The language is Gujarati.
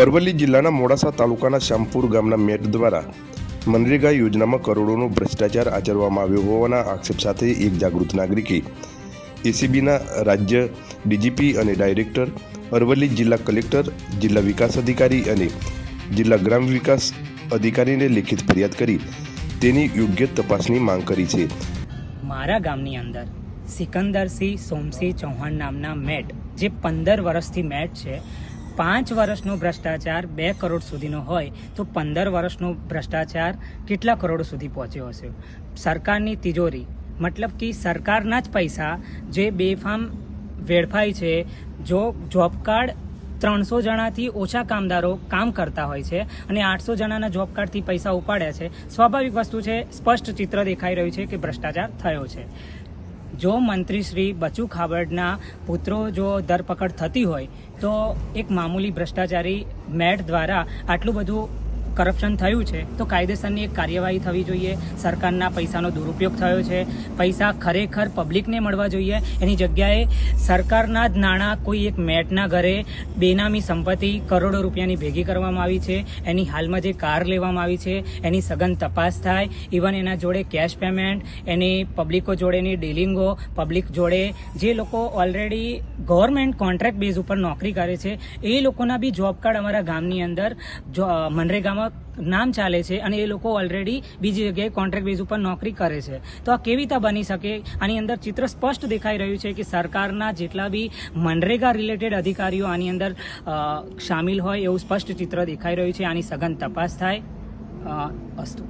અરવલ્લી જિલ્લાના મોડાસા તાલુકાના શ્યામપુર ગામના મેટ દ્વારા મનરેગા યોજનામાં કરોડોનો ભ્રષ્ટાચાર આચરવામાં આવ્યો હોવાના આક્ષેપ સાથે એક જાગૃત નાગરિકે એસીબીના રાજ્ય ડીજીપી અને ડાયરેક્ટર, અરવલ્લી જિલ્લા કલેક્ટર, જિલ્લા વિકાસ અધિકારી અને જિલ્લા ગ્રામ વિકાસ અધિકારીને લેખિત ફરિયાદ કરી તેની યોગ્ય તપાસની માંગ કરી છે. મારા ગામની અંદર સિકંદરસિંહ સોમસિંહ ચૌહાણ નામના મેટ, જે પંદર વર્ષથી મેટ છે પાંચ વર્ષનો ભ્રષ્ટાચાર બે કરોડ સુધીનો હોય તો પંદર વર્ષનો ભ્રષ્ટાચાર કેટલા કરોડ સુધી પહોંચ્યો હશે? સરકારની તિજોરી, મતલબ કે સરકારના જ પૈસા જે બેફામ વેડફાય છે, જો જોબ કાર્ડ ત્રણસો જણાથી ઓછા કામદારો કામ કરતા હોય છે અને આઠસો જણાના જોબ કાર્ડથી પૈસા ઉપાડ્યા છે, સ્વાભાવિક વસ્તુ છે, સ્પષ્ટ ચિત્ર દેખાઈ રહ્યું છે કે ભ્રષ્ટાચાર થયો છે. જો મંત્રી શ્રી બચુ ખાબડના પુત્રો જો ધરપકડ થતી હોય, તો એક મામૂલી ભ્રષ્ટાચારી મેટ દ્વારા આટલું બધું કરપ્શન થયું છે, તો કાયદેસરની એક કાર્યવાહી થવી જોઈએ. સરકારના પૈસાનો દુરુપયોગ થયો છે. પૈસા ખરેખર પબ્લિકને મળવા જોઈએ. એની જગ્યાએ સરકારના જ નાણાં કોઈ એક મેટના ઘરે બેનામી સંપત્તિ કરોડો રૂપિયાની ભેગી કરવામાં આવી છે. એની હાલમાં જે કાર લેવામાં આવી છે, એની સઘન તપાસ થાય. ઇવન એના જોડે કેશ પેમેન્ટ, એની પબ્લિકો જોડેની ડીલિંગો, પબ્લિક જોડે જે લોકો ઓલરેડી ગવર્મેન્ટ કોન્ટ્રાક્ટ બેઝ ઉપર નોકરી કરે છે. એ લોકોના બી જોબ કાર્ડ અમારા ગામની અંદર મનરેગામાં નામ ચાલે છે અને એ લોકો ઓલરેડી બીજી જગ્યાએ કોન્ટ્રાક્ટ બેઝ ઉપર નોકરી કરે છે. તો આ કેવી રીતે બની શકે? આની અંદર ચિત્ર સ્પષ્ટ દેખાઈ રહ્યું છે કે સરકારના જેટલા બી મનરેગા રિલેટેડ અધિકારીઓ આની અંદર સામેલ હોય એવું સ્પષ્ટ ચિત્ર દેખાઈ રહ્યું છે. આની સઘન તપાસ થાય. અસ્તુ